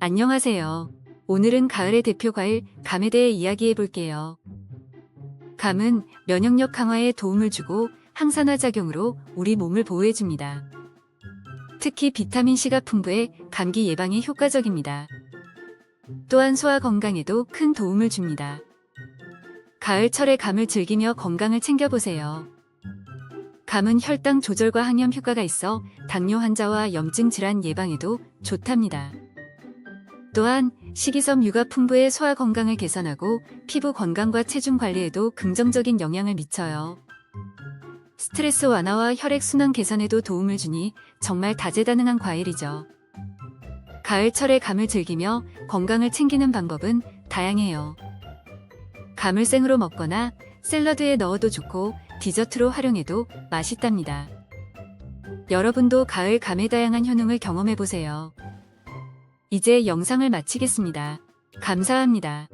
안녕하세요. 오늘은 가을의 대표 과일 감에 대해 이야기해 볼게요. 감은 면역력 강화에 도움을 주고 항산화 작용으로 우리 몸을 보호해 줍니다. 특히 비타민C가 풍부해 감기 예방에 효과적입니다. 또한 소화 건강에도 큰 도움을 줍니다. 가을철에 감을 즐기며 건강을 챙겨보세요. 감은 혈당 조절과 항염 효과가 있어 당뇨 환자와 염증 질환 예방에도 좋답니다. 또한 식이섬 유가 풍부해 소화 건강을 개선하고 피부 건강과 체중 관리에도 긍정적인 영향을 미쳐요. 스트레스 완화와 혈액 순환 개선에도 도움을 주니 정말 다재다능한 과일이죠. 가을철에 감을 즐기며 건강을 챙기는 방법은 다양해요. 감을 생으로 먹거나 샐러드에 넣어도 좋고 디저트로 활용해도 맛있답니다. 여러분도 가을 감의 다양한 효능을 경험해 보세요. 이제 영상을 마치겠습니다. 감사합니다.